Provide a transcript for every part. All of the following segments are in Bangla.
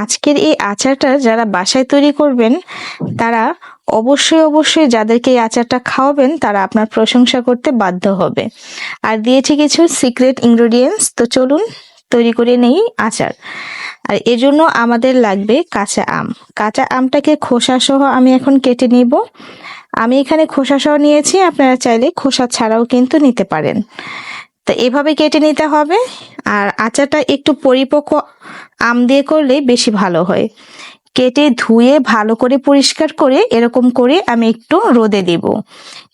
আজকের এই আচারটা যারা বাসায় তৈরি করবেন, তারা অবশ্যই অবশ্যই যাদেরকে এই আচারটা খাওয়াবেন, তারা আপনার প্রশংসা করতে বাধ্য হবে। আর দিয়েছি কিছু সিক্রেট ইনগ্রেডিয়েন্টস তো চলুন তৈরি করে নেই আচার। আর এজন্য আমাদের লাগবে কাঁচা আম। কাঁচা আমটাকে খোসা সহ আমি এখন কেটে নিব। আমি এখানে খোসা সহ নিয়েছি, আপনারা চাইলে খোসা ছাড়াও কিন্তু নিতে পারেন। তো এভাবে কেটে নিতে হবে। আর আচারটা একটু পরিপক্ক আম দিয়ে করলে বেশি ভালো হয়। কেটে ধুয়ে ভালো করে পরিষ্কার করে এরকম করে আমি একটু রোদে দিব।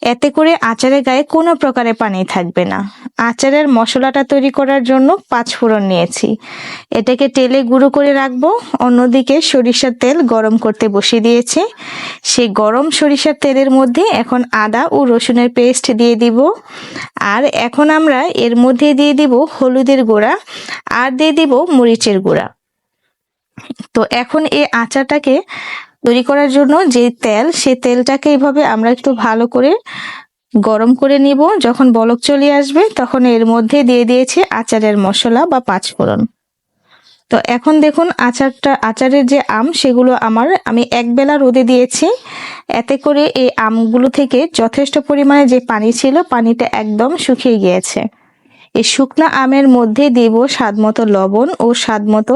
এতে করে আচারের গায়ে কোনো প্রকারে পানি থাকবে না। আচারের মশলাটা তৈরি করার জন্য পাঁচ ফোড়ন নিয়েছি। এটাকে তেলে গুঁড়ো করে রাখব। অন্যদিকে সরিষার তেল গরম করতে বসিয়ে দিয়েছি। সেই গরম সরিষার তেলের মধ্যে এখন আদা ও রসুনের পেস্ট দিয়ে দিব। আর এখন আমরা এর মধ্যে দিয়ে দিব হলুদের গুঁড়া। আর দিয়ে দিব মরিচের গুঁড়া। তো এখন এই আচারটাকে তৈরি করার জন্য যে তেল, সেই তেলটাকে এইভাবে আমরা একটু ভালো করে গরম করে নিব। যখন বলক চলে আসবে, তখন এর মধ্যে দিয়ে দিয়েছি আচারের মশলা বা পাঁচফোড়ন। তো এখন দেখুন আচারটা, আচারের যে আম, সেগুলো আমার, আমি এক বেলা রোদে দিয়েছি। এতে করে এই আমগুলো থেকে যথেষ্ট পরিমাণে যে পানি ছিল, পানিটা একদম শুকিয়ে গিয়েছে। এই শুকনা আমের মধ্যে দিব স্বাদ মতো লবণ ও স্বাদ মতো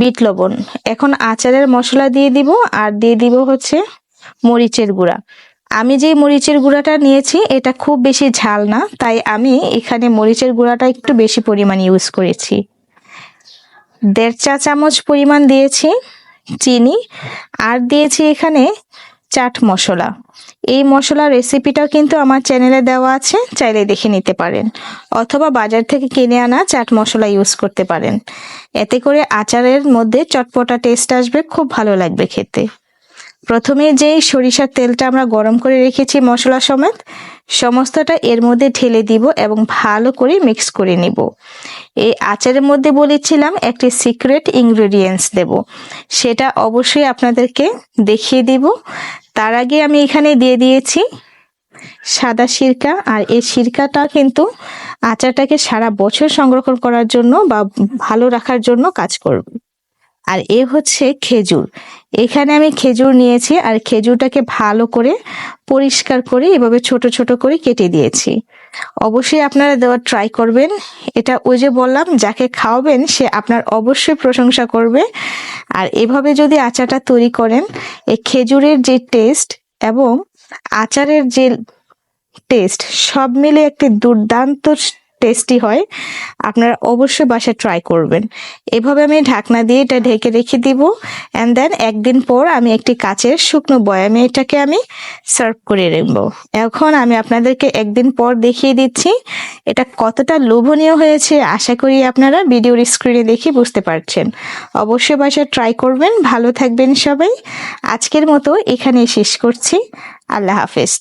বিট লবণ। এখন আচারের মশলা দিয়ে দিব আর দিয়ে দিব হচ্ছে মরিচের গুঁড়া। আমি যে মরিচের গুঁড়াটা নিয়েছি, এটা খুব বেশি ঝাল না, তাই আমি এখানে মরিচের গুঁড়াটা একটু বেশি পরিমাণ ইউজ করেছি। দেড় চা চামচ পরিমাণ দিয়েছি চিনি, আর দিয়েছি এখানে চাট মশলা। এই মশলার রেসিপিটাও কিন্তু আমার চ্যানেলে দেওয়া আছে, চাইলে দেখে নিতে পারেন। অথবা বাজার থেকে কিনে আনা চাট মশলা ইউজ করতে পারেন। এতে করে আচারের মধ্যে চটপটা টেস্ট আসবে, খুব ভালো লাগবে খেতে। প্রথমে যেই সরিষার তেলটা আমরা গরম করে রেখেছি মশলা সমেত, সমস্তটা এর মধ্যে ঢেলে দিব এবং ভালো করে মিক্স করে নিব। এই আচারের মধ্যে বলেছিলাম একটি সিক্রেট ইনগ্রেডিয়েন্টস দেব। সেটা অবশ্যই আপনাদেরকে দেখিয়ে দিব। তার আগে আমি এখানে দিয়ে দিয়েছি সাদা সিরকা, আর এই সিরকাটা কিন্তু আচারটাকে সারা বছর সংরক্ষণ করার জন্য বা ভালো রাখার জন্য কাজ করবে। আর এ হচ্ছে খেজুর। এখানে আমি খেজুর নিয়েছি আর খেজুরটাকে ভালো করে পরিষ্কার করে এভাবে ছোট ছোট করে কেটে দিয়েছি। অবশ্যই আপনারা দেওয়ার ট্রাই করবেন। এটা ওই যে বললাম, যাকে খাওয়াবেন সে আপনার অবশ্যই প্রশংসা করবে। আর এভাবে যদি আচারটা তৈরি করেন এই খেজুরের যে টেস্ট এবং আচারের যে টেস্ট সব মিলে একটি দুর্দান্ত টেস্টি হয়, আপনারা অবশ্যই বাসায় ট্রাই করবেন। এভাবে আমি ঢাকনা দিয়ে এটা ঢেকে রেখে দিব। অ্যান্ড দেন একদিন পর আমি একটি কাচের শুকনো বয়ামে এটাকে আমি সার্ভ করে রাখব এখন আমি আপনাদেরকে একদিন পর দেখিয়ে দিচ্ছি, এটা কতটা লোভনীয় হয়েছে। আশা করি আপনারা ভিডিওর স্ক্রিনে দেখে বুঝতে পারছেন। অবশ্যই বাসায় ট্রাই করবেন। ভালো থাকবেন সবাই। আজকের মতো এখানে শেষ করছি। আল্লাহ হাফেজ।